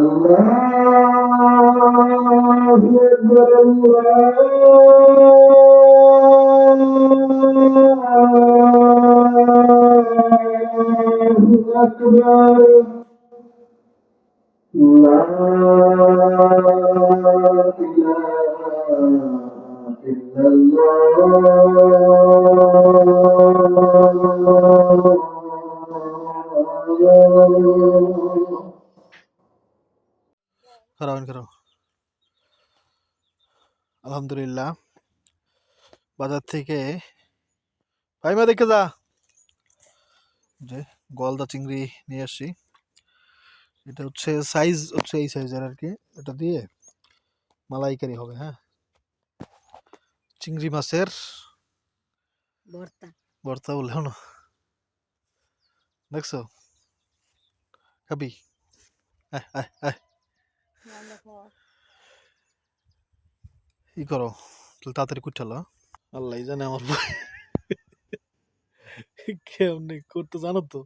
الله ফেরাবেন ফেরাও আলহামদুলিল্লাহ। বাজার থেকে ভাই দেখে যা। যে গলদা চিংড়ি নিয়ে আসি এটা হচ্ছে সাইজ হচ্ছে এই সাইজের আর কি এটা দিয়ে মালাইকারি হবে হ্যাঁ? চিংড়ি মাছের ভর্তা। ভর্তা বললেও না দেখছ? খাবি? হ্যাঁ হ্যাঁ হ্যাঁ ই করো তাড়াতাড়ি কুঠালো আল্লাহ জানে আমার ভাই। কেমনি করতে জানো তো?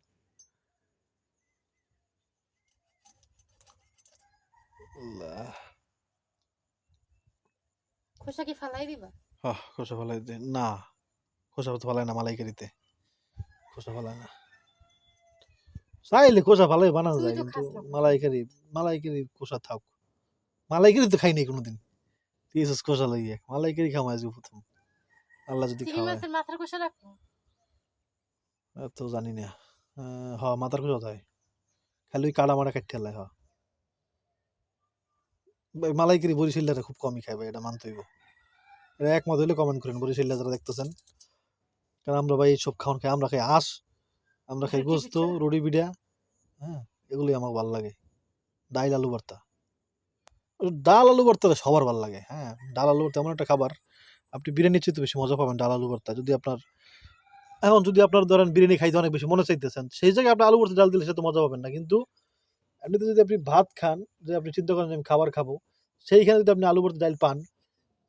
খোসা কি ফালাই দিবা? আহ খোসা ফেলাই দে না খোসা তো ফেলায় না মালাইকারিতে। খোসা ফেলায় না। চাইলে খোসা ফেলাই বানানো যায় কিন্তু। মালাইকারি মালাইকারি খোসা থাক। মালাইকারি তো খাই নাই কোনোদিন। খোসা লাগিয়ে মালাইকারি খাওয়া আজকে প্রথম। আল্লাহ যদি চিংড়ি খাওয়ায়। মাথার খোসা রাখো তো জানি না। হ মাথার খোসা হয় খালি ওই কাটা মারা কাটতে হ। মালাইকারি খুব কমই ভাই এটা মানতে হইব। এটা একমত হইলে কমেন্ট করেন বরিশালরা যারা দেখতেছেন? কারণ আমরা ভাই সব খাওয়ান খাই আমরা খাই আঁশ আমরা খাই গোস্ত। রুটি পিঠা হ্যাঁ এগুলি আমার ভালো লাগে। ডাইল আলু ভর্তা। ডাল আলু ভর্তাটা সবার ভালো লাগে হ্যাঁ ডাল আলু ভর্তা এমন একটা খাবার, আপনি বিরিয়ানির চেয়ে বেশি মজা পাবেন ডাল আলু ভর্তা, যদি আপনার, এখন যদি আপনার ধরেন বিরিয়ানি খাইতে অনেক বেশি মনে চাইতেছেন, সেই জায়গায় আপনি আলু ভর্তা, ডাল দিলে সে তো মজা পাবেন না, কিন্তু এমনিতে যদি আপনি ভাত খান, যে আপনি চিন্তা করেন যে আমি খাবার খাব, সেইখানে যদি আপনি আলু ভর্তা, ডাল পান,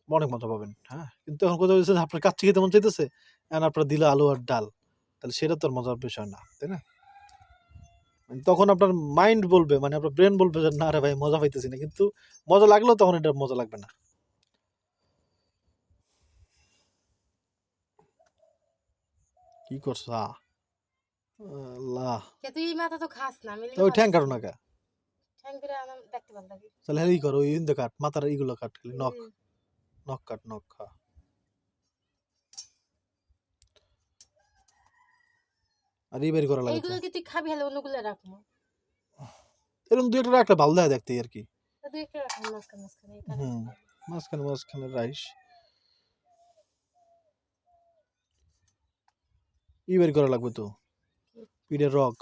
অনেক মজা পাবেন হ্যাঁ কিন্তু এখন কোথাও আপনার কাচ্চি খেতে মন চাইতেছে, এখন আপনার দিলে আলু আর ডাল, তাহলে সেটা তো আর মজার বিষয় না, তাই না? তখন আপনার মাইন্ড বলবে মানে আপনার ব্রেন বলবে যে না রে ভাই মজা পাইতেছি না। কিন্তু মজা লাগলেও তখন এটা মজা লাগবে না। কি করছ? আল্লাহ। কে তুই মাথা তো খাস না আমি তো ওই ঠ্যাং কাটো না কা? ঠ্যাং করে আমার দেখতে ভালো লাগে। তাহলে হেলি করো ওই ইন্দে কাট মাথার এইগুলো কাট নখ। নখ কাট নখ খা। আর এই বের করা লাগে। এইগুলো কি তুই খাবি হলে অন্যগুলো রাখব। এরকম দুই একটা রাখলে ভালো দেখতে আর কি। তো একটা রাখব মাঝখানে মাঝখানে হুম মাঝখানে মাঝখানে রাইস। ই বের করা লাগবে তো। রগ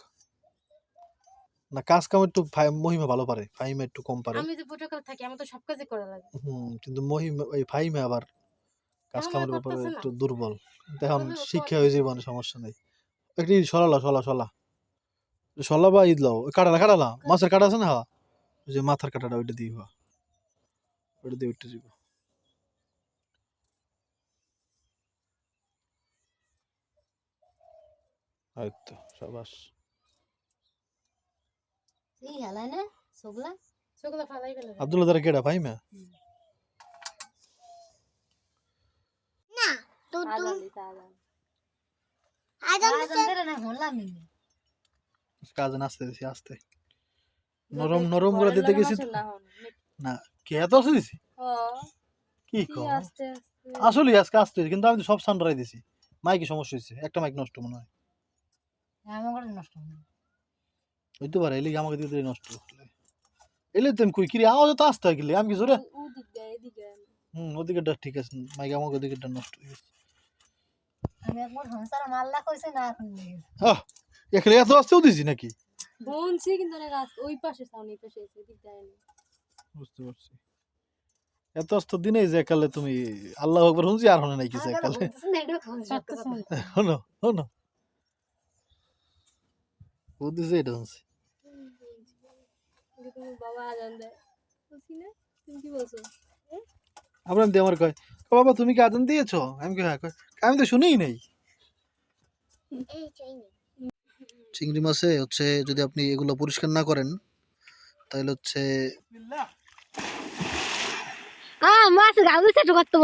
না কাজ কাম একটু মহিমা ভালো পারে ফাইমা একটু কম পারে। আমি যে প্রোটোকল থাকি তো সব কাজই করা লাগে। হুম কিন্তু মহিমা এই ফাইমা আবার কাজ কামের ব্যাপারে একটু দুর্বল। এখন শিক্ষা হয়ে যাবে সমস্যা নেই। একটি সলালা সলা সলা। সলা বা ঈদ লাও কাটালা কাটালা মাছের কাটা আছে না? হ্যাঁ। ওই যে মাথার কাটাটা ওইটা দিয়ে হওয়া ওইটা দিয়ে ওইটা সাবাস। না। আব্দুল্লাহ কেডা নি কাজে নাচতে দিছি আস্তে। নরম নরম করে দিতে গেছি না কে এত আসতে দিছি? কি আস্তে আস্তে। আসলে আজকে আসতে কিন্তু আমি সব সান্ডারাই দিছি। মাইকে সমস্যা হয়েছে একটা মাইক নষ্ট মনে হয়। নষ্ট হবে। হইতে পারে এলিগে আমাকে দিলে নষ্ট এলে তো আমি কই কিরে আওয়াজ তো আসতে হয় গেলে আমি কি জোরে? হুম ওদিকেটা ঠিক আছে মাইক আমাকে ওদিকেটা নষ্ট হয়ে গেছে। এখানে এত আসতেও দিছি নাকি? কিন্তু অনেক। ওই পাশে এই পাশে এসে এদিক দিয়ে বুঝতে পারছি। এত আসত দিনে যে একালে তুমি আল্লাহ শুনছি আর হনে নাই কিছু একালে। হনো হনো বুঝতেছে এটা তোমার বাবা আজান দেয়। বলছি না তুমি কি বলছো? আপনার দিয়ে আমার কয়? "ও বাবা, তুমি কি আদান দিয়েছ? আমি কই হ্যাঁ আমি তো শুনিই নাই। চিংড়ি মাছে হচ্ছে যদি আপনি এগুলো পরিষ্কার না করেন, তাহলে হচ্ছে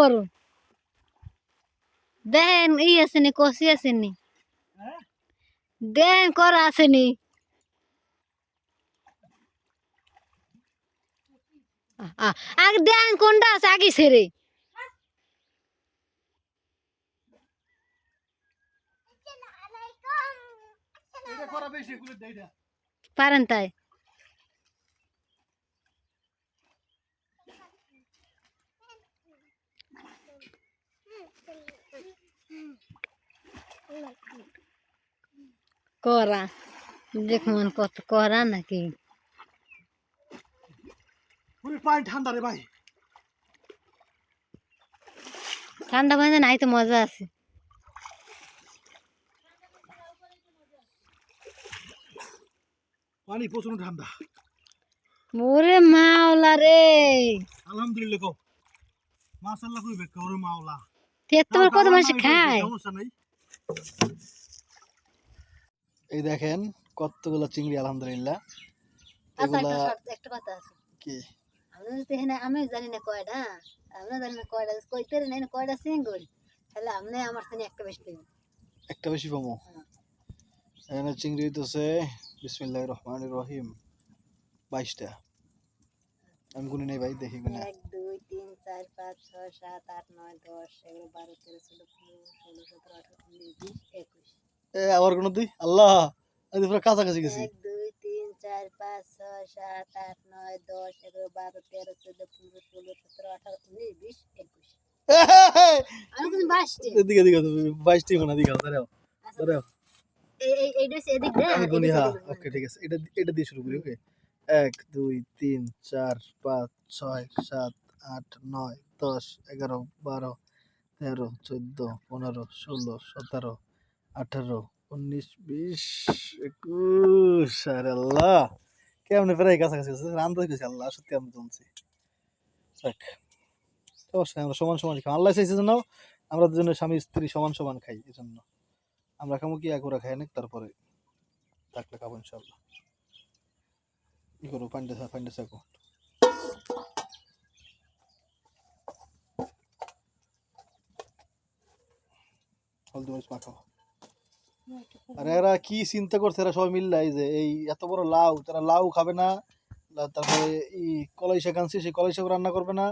বড়। দেন, ই আসেনি, কষি আসেনি। করা আসেনি। আগে কোনটা আছে, আগে সেরে। পারেন তাই। করা দেখুন কত করা নাকি। পানি ঠান্ডা রে ভাই। ঠান্ডা পানিতে নাই তো মজা আছে। পানি প্রচণ্ড ঠান্ডা ওরে মাওলা রে। আলহামদুলিল্লাহ কও। মাশাআল্লাহ কইবে কওরে মাওলা। তেত্তর কত মানুষ খায়। এই দেখেন কতগুলো চিংড়ি আলহামদুলিল্লাহ। আচ্ছা এগুলা একটা কথা আছে। কি? এখানে আমি জানি না কয়টা আমরা জানি না কয়টা কইতে নাই না কয়টা সিঙ্গল তাহলে আপনি আমার একটা বেশি একটা বেশি পাবো এখানে চিংড়ি হইতেছে বিসমিল্লাহ রহমান রহিম বাইশটা। আমি গুনি নেই ভাই দেখি গুনে। এক দুই তিন চার পাঁচ ছয় সাত আট নয় দশ এগারো বারো তেরো চোদ্দ পনেরো ষোলো সতেরো আঠারো উনিশ বিশ একুশ। এ আবার কোনো দিই? আল্লাহ! আমি পুরো কাছাকাছি গেছি। এক দুই তিন চার পাঁচ ছয় সাত আট নয় দশ এগারো বারো তেরো চোদ্দ পনেরো ষোলো সতেরো আঠারো উনিশ বিশ একুশ। আমি কিন্তু বাসটি এদিকে এদিকে বাইশটি গোনা দিকে দাঁড়াও দাঁড়াও। এইটা এদিক দিয়ে আমি গুনি হ্যাঁ ওকে ঠিক আছে। এটা এটা দিয়ে শুরু করি ওকে এক দুই তিন চার পাঁচ ছয় সাত আট নয় দশ এগারো বারো তেরো চোদ্দ পনেরো ষোলো সতেরো আঠারো উনিশ বিশ একুশ আরে আল্লাহ! কেমনে প্রায় কাছাকাছি আছে? রান্না গেছি আল্লাহ সত্যি আমি জমছি অবশ্যই আমরা সমান সমান খাই। আল্লাহ চাইছে জন্য আমরা দুজনে স্বামী স্ত্রী সমান সমান খাই এই জন্য আমরা খামো কি, এক ওরা খাই অনেক তারপরে থাকলে খাব ইনশাল্লাহ কি করব, পান্ডে পান্ডে মাখাও আরে এরা কি চিন্তা করছে, এরা সবাই এই যে এই এত বড় লাউ, তারা লাউ খাবে না তারপরে এই কলাই শাক আনছে, সেই কলাই শাক রান্না করবে না।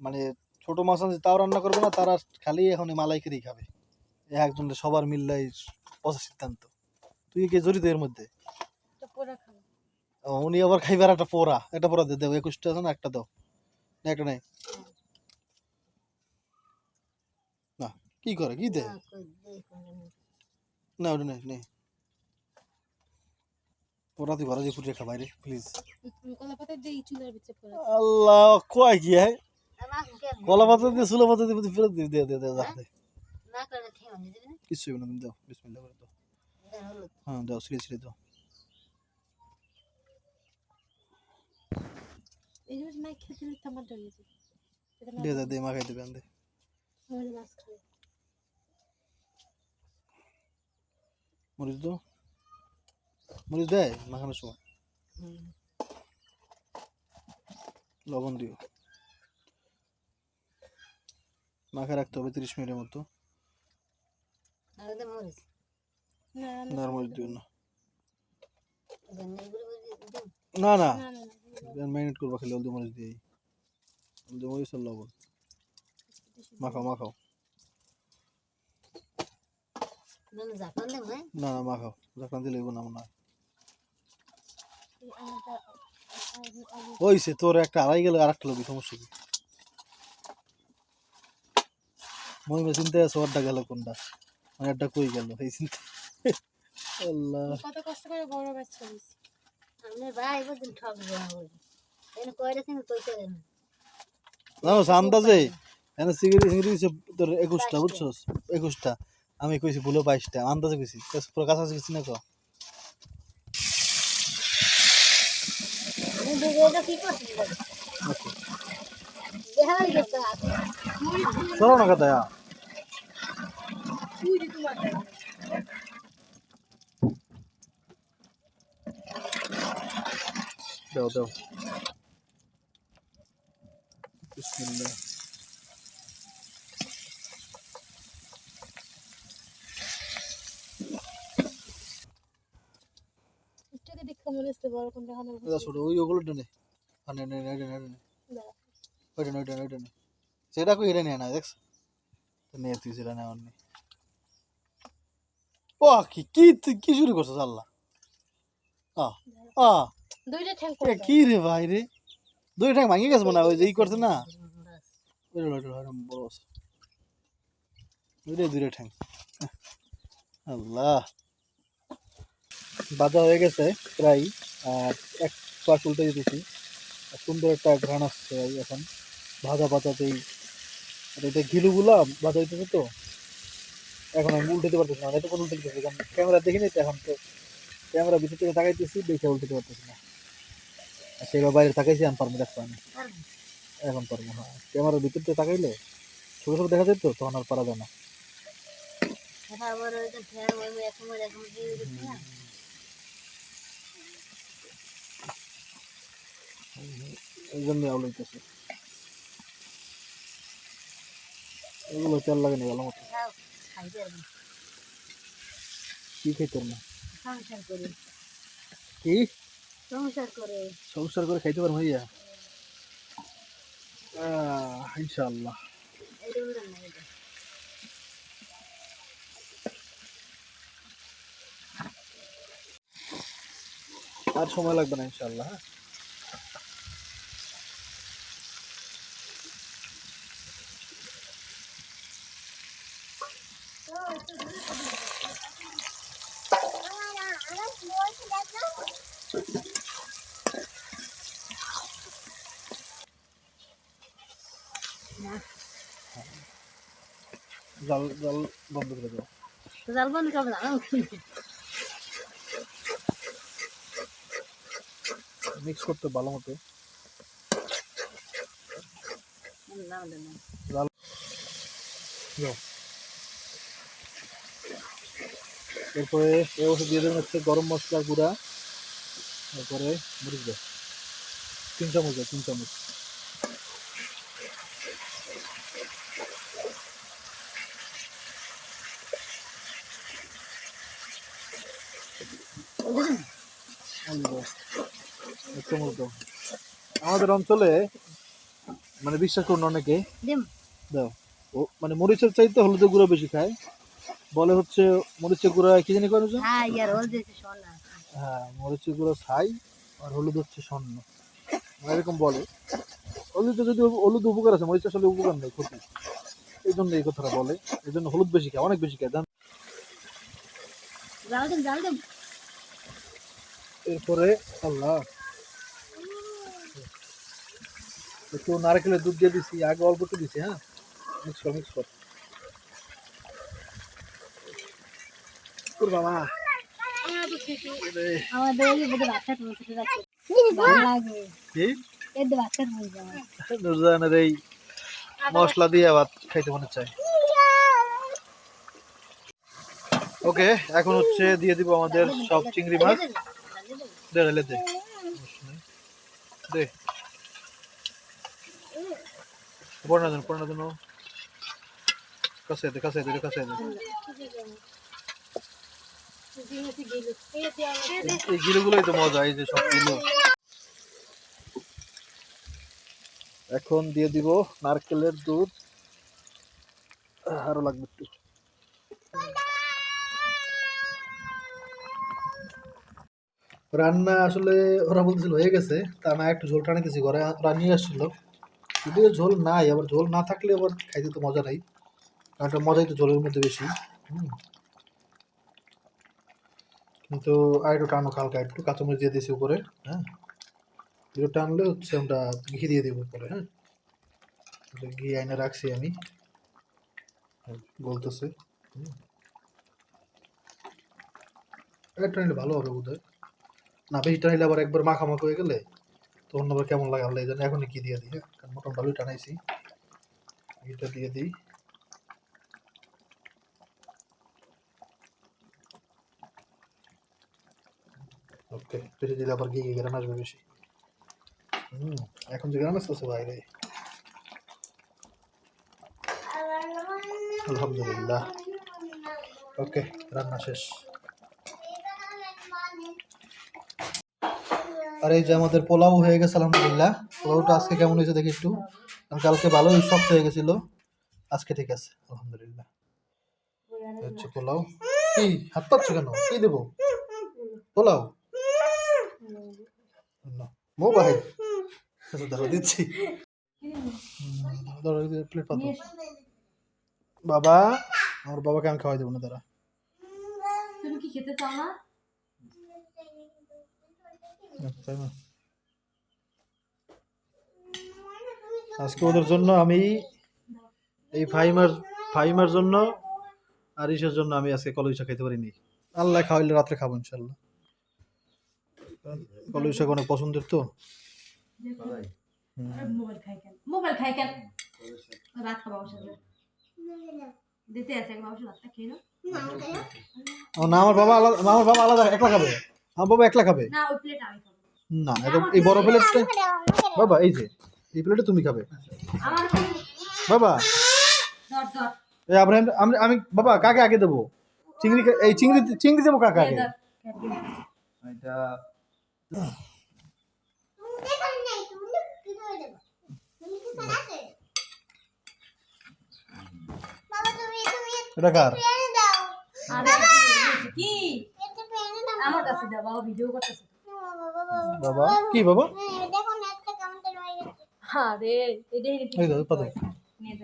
মানে ছোট মাছ আনছে, তাও রান্না করবে না, তারা খালি এখন এই মালাই খেয়েই খাবে। একজন সবার মিললাই পচা সিদ্ধান্ত। তুই কি জড়িত এর মধ্যে? উনি আবার খাইবার একটা পোড়া। একটা পোড়া দিয়ে দেবো একুশটা আছে না একটা দাও। না একটা নেই। না কি করে? কি। না ওটা নেই নেই। পোড়া তুই ঘরে ফুটিয়ে খা বাইরে প্লিজ আল্লাহ কয় কি হ্যাঁ? কলা পাতা দিয়ে চুলা পাতা দিয়ে ফেরত দিয়ে দিয়ে দিয়ে কিছু না তুমি দাও বিসমিল্লাহ করে দাও হ্যাঁ দাও ছিঁড়ে ছিঁড়ে দাও দিয়ে দে দিয়ে মাখাই দেবে আনতে আমার মাছ খাবে মরিচ দাও মরিচ দেয় মাখানোর সময় লবণ দিও মাখা রাখতে হবে তিরিশ মিনিটের মতো। না না না আর মরিচ দিও না। ধনিয়া গুঁড়ো বুঝি- দিন। না না। না না ম্যারিনেট করবা খালি হলদি মরিচ দিয়েই। হলদি মরিচ আর লবণ। মাখাও মাখাও। না, না, হ্যাঁ? মাখাও। যখন দিলে না মনে হয়। আমারটা তোর একটা আড়াই গেলে আর একটা লবি সমস্যা কি? মহিমা চিন্তা আছে ওরটা গেল কোনটা? মানে কই গেল? এই চিন্তা। আল্লাহ। কত কষ্ট করে বড় বাচ্চা আপনার ভাই বলছেন ঠক দেন না। আন্দাজে এনে সিগারেট দিছে তোর একুশটা বুঝছস? একুশটা। আমি কইছি ভুলে বাইশটা। আন্দাজে কইছি। কাছ- পুরো কাছাকাছি গেছি না কো? আমি ভিডিওটা কি। চলো না কথা যে তোমার দাও দাও। বিসমিল্লাহ। সেটা কই নিয়ে না দেখছ? তুই সেটা নেওয়ার নেই ও কি কি কি শুরু করছিস আল্লাহ? আ আ দুইটা ঠ্যাং এ করে কি রে ভাই রে? দুই ঠ্যাং ভাঙে গেছে মনে হয় ওই যে ই করছে না। ওইটা ওইটা ওইটা বড় দুইটা ঠ্যাং। আল্লাহ। বাজা হয়ে গেছে প্রায় আর এক পাশ উল্টে দিতেছি সুন্দর একটা ঘ্রাণ আসছে এখন। ভাজা ভাজাতেই। এটা ঘিলুগুলা ভাজা হইতেছে তো এখন আমি উল্টাতে পারতেছি না এতক্ষণ উল্টে দিতেছি কারণ ক্যামেরা দেখিনি তো এখন তো। ক্যামেরা ভিতর থেকে তাকাইতেছি দেখে উল্টাতে পারতেছি না। সেবার বাইরে তাকাইছি আমি পারব দেখতে আমি এখন পারব হ্যাঁ ক্যামেরার ভিতর থেকে তাকাইলে ছোটো ছোটো দেখা যায় তো তখন আর পারা যায় না। তারপর ওই যে ফের ওই ওই এরকম এরকম দিয়ে দিচ্ছে না। এই জন্য এগুলো তেল লাগে না ভালো মতো। খাও, খাইতে পারব কি। খাইতে সংসার করে। কি? সংসার করে। সংসার করে খাইতে পারব ভাইয়া? ইনশাআল্লাহ। আর সময় লাগবে না ইনশাআল্লাহ হ্যাঁ? জাল জাল বন্ধ করে দাও। জাল বন্ধ করব না মিক্স করতে ভালো মতো জাল দাও। এরপরে এ ওষুধ দিয়ে দেবেন হচ্ছে গরম মশলা গুঁড়া। তারপরে মরিচ দাও। তিন চামচ দাও তিন চামচ এই দাও। আমাদের অঞ্চলে মানে বিশ্বাস করুন অনেকে দাও ও মানে মরিচের চাইতে হলুদের গুঁড়ো বেশি খায়। বলে হচ্ছে মরিচের গুঁড়া কি জানি করে হ্যাঁ হ্যাঁ মরিচের গুঁড়ো ছাই আর হলুদ হচ্ছে স্বর্ণ মানে এরকম বলে। হলুদে যদি হলুদ উপকার আছে মরিচ আসলে উপকার নেই ক্ষতি। এই জন্য এই কথাটা বলে। এই জন্য হলুদ বেশি খায় অনেক বেশি খায় জান এরপরে আল্লাহ একটু নারকেলের দুধ দিয়ে দিছি, আগে অল্প একটু দিছি হ্যাঁ? মিক্স কর মিক্স কর। বাবা। এই মশলা দিয়ে ভাত খাইতে মনে চায়। ওকে, এখন হচ্ছে দিয়ে দিব আমাদের সব চিংড়ি মাছ। দে। দে সমস্যা নেই। দে পড়না দেন পড়না দেন কাছে দে কাছে দে কাছে এই গিলুগুলোই তো মজা, এই যে সব গিলু। এখন দিয়ে দিব নারকেলের দুধ। আরও লাগবে একটু। রান্না আসলে ওরা বলছিল হয়ে গেছে, তা না, একটু ঝোল টানিতেছি, ঘরে ওরা নিয়ে আসছিল। যদিও ঝোল নাই, আবার ঝোল না থাকলে আবার খাইতে তো মজা নাই। কারণ মজাই তো ঝোলের মধ্যে বেশি। হুম। কিন্তু আর একটু টানো হালকা, একটু কাঁচামরিচ দিয়ে দিয়েছি উপরে হ্যাঁ। একটু টানলে হচ্ছে আমরা ঘি দিয়ে দেবো উপরে হ্যাঁ। ঘি আইনে রাখছি আমি। বলতেছে একটা নিলে ভালো হবে বোধ হয় না, বেশি টানিলে আবার একবার মাখামাখা হয়ে গেলে তখন আবার কেমন লাগে আল্লাহ এই জন্য এখনই কি দিয়ে দিই হ্যাঁ? কারণ মোটামুটি ভালোই টানাইছি ঘিটা দিয়ে দিই। ওকে বেশি দিলে আবার ঘি গেরান আসবে বেশি। হুম, এখন যে গ্রাম আসতেছে বাইরে। আলহামদুলিল্লাহ। ওকে রান্না শেষ। আর এই যে আমাদের পোলাও হয়ে গেছে আলহামদুলিল্লাহ। পোলাওটা আজকে কেমন হয়েছে দেখি একটু। কারণ কালকে ভালোই শক্ত হয়ে গেছিল। আজকে ঠিক আছে আলহামদুলিল্লাহ। হচ্ছে পোলাও। কি হাত পাচ্ছ কেন? কি দেবো? পোলাও? না, মোবাইল আচ্ছা, দাঁড়াও দিচ্ছি। প্লেট পাতো। বাবা আমার বাবাকে আমি খাওয়াই দেবো না দাঁড়া। তুমি কি খেতে চাও না? তাই আজকে ওদের জন্য আমি এই ফাইমার ফাইমার জন্য আর ইসের জন্য আমি আজকে কলইশা খেতে পারিনি। আল্লাহ খাওয়াইলে রাত্রে খাব ইনশাল্লাহ কলই শাক অনেক পছন্দের তো। মোবাইল খাই কেন? মোবাইল খাই কেন? রাত খাব দিতে আছে রাতটা খেয়ে নাও। ও না আমার বাবা আলাদা আমার বাবা আলাদা একলা খাবে। আমার বাবা একলা খাবে। না ওই প্লেট আমি খাব। না এই বড় প্লেটটা বাবা এই যে এই প্লেটে তুমি খাবে। বাবা। ধর ধর। এই আব্রাহিম আমি আমি বাবা কাকে আগে দেবো? চিংড়ি এই চিংড়ি চিংড়ি দেবো কাকে আগে? এটা এটা কার? কি? আমার কাছে দাও বাবা ভিডিও করতেছে। বাবা? কি বাবা? আরে এটাই এই দাও পাতো। নিয়ে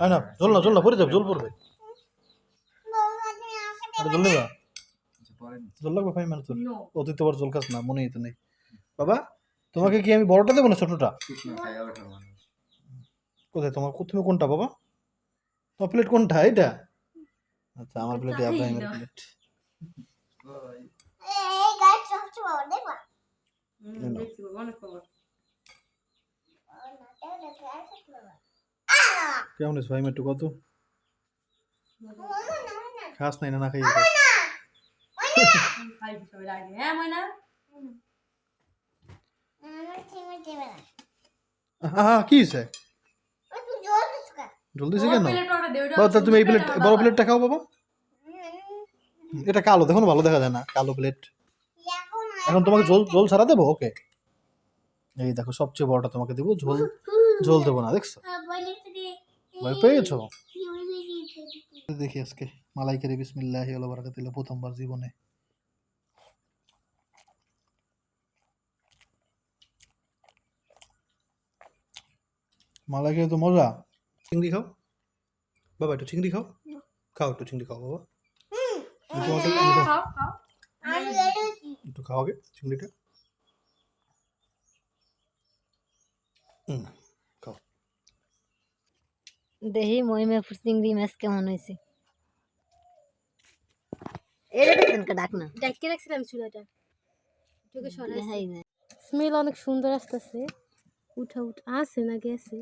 না না জল না জল না পড়ে যাবে জল পড়বে আরে জল নেবা পরে জল লাগবে ভাই মানে তোর অতীত জল খাস না মনেই তো নেই। বাবা তোমাকে কি আমি বড়টা দেবো না ছোটটা? কোথায় তোমার তুমি কোনটা বাবা? তোমার প্লেট কোনটা? এটা আচ্ছা আমার প্লেট চাই আব্রাহিমের না। প্লেট হুম, দেখছি অনেক খবর। কেমন আছে ভাই একটু কত? খাস নাই না না খাই হ্যাঁ কি হয়েছে? জল কেন? বাবা তুমি এই প্লেট বড় প্লেটটা খাও বাবা। এটা কালো দেখুন ভালো দেখা যায় না কালো প্লেট এখন তোমাকে জল জল ছাড়া দেবো? ওকে। এই দেখো সবচেয়ে বড়টা তোমাকে দেবো ঝোল ঝোল দেবো না দেখছ? ভয় পেয়েছ? দেখি আজকে মালাইকারি বিসমিল্লাহ আল্লাহ বারাকাতুল্লাহ প্রথমবার জীবনে। মালাইকারি তো মজা। চিংড়ি খাও। বাবা একটু চিংড়ি খাও খাও একটু চিংড়ি খাও বাবা একটু একটু- একটু- খাও খাও একটু খাও আগে চিংড়িটা হুম খাও দেখি মহিমাপুর চিংড়ি মাছ কেমন হয়েছে এটা দেখছেন কা ডাক না ডাকিয়ে রাখছিলাম চুলাটা তোকে সরাই দেখাই যায় স্মেল অনেক সুন্দর আসতেছে উঠা উঠা আছে না গেছে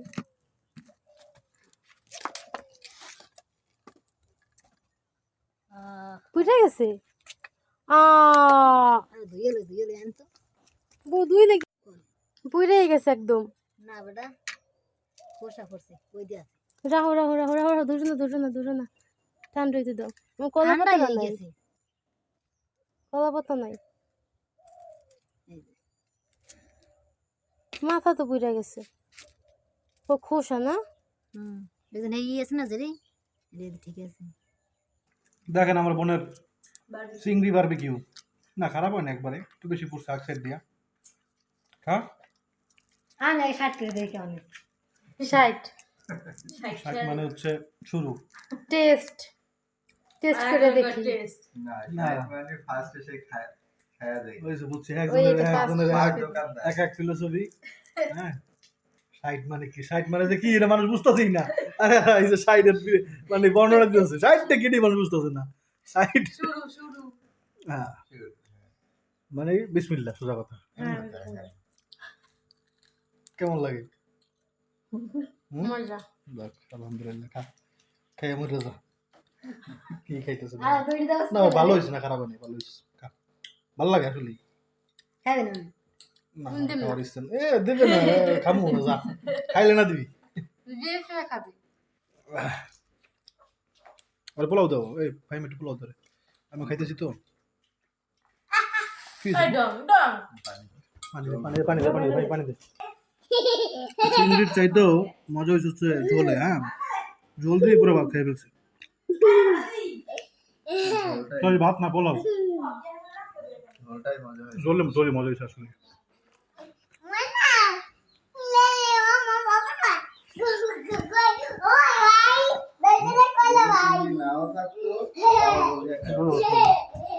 আহ, গেছে? দুই লেগে গেছে একদম। না বেটা খোসা করছে ওই দিয়ে রাহো রাহো রাহো রাহো রাহো দুজনা দুজনা দুজনা টান রইতে দাও। আমার কলা পাতা নাই। গেছে। কলা পাতা নাই। মাথা তো পুড়ে গেছে। ও খোসা না? হুম দেখছেন এই আছে না ঠিক আছে। দেখেন আমার বোনের চিংড়ি বারবিকিউ না খারাপ হয় না একবারে। একটু বেশি পড়ছে এক সাইড দিয়া। খা। হ্যাঁ না ষাট করে দেখি অনেক ষাট শাক মানে হচ্ছে শুরু। টেস্ট টেস্ট করে দেখি। না না। মানে ফার্স্ট এসে খায় খায়া দেয়। ওই যে বুঝছি একজনের একজনের এক- এক এক ফিলোসফি হ্যাঁ। সাইড মানে কি? সাইড মানে যে কি? এটা মানুষ বুঝতেছেই না। আরে এই যে সাইডের মানে বর্ণনা দিতেছে। সাইডটা কি মানুষ বুঝতেছে না। সাইড শুরু শুরু। হ্যাঁ। মানে বিসমিল্লাহ সোজা কথা। কেমন লাগে? হুম? মজা। আলহামদুলিল্লাহ খা খাই মরে যা। কি খাইতেছে না ভালো হয়েছে না খারাপ হয়নি ভালো হয়েছে খা। ভালো লাগে আসলে এ দেবে না এ, খামু না যা। খাইলে না দিবি। যে সে খাবে। আরে পোলাও দাও। এই ভাই একটু পোলাও ধরে। আমি খাইতেছি তো। কি এই ডং ডং পানি পানি দে পানি দে পানি দে পানি দে ভাই পানি দে। চিংড়ির চাইতেও মজা হয়েছে ঝোলে হ্যাঁ? ঝোল দিয়ে পুরো ভাত খেয়ে ফেলছি। ভাত না পোলাও। ঝোলে মজা হয়েছে আসলে। Bye. Bye. Bye. Bye.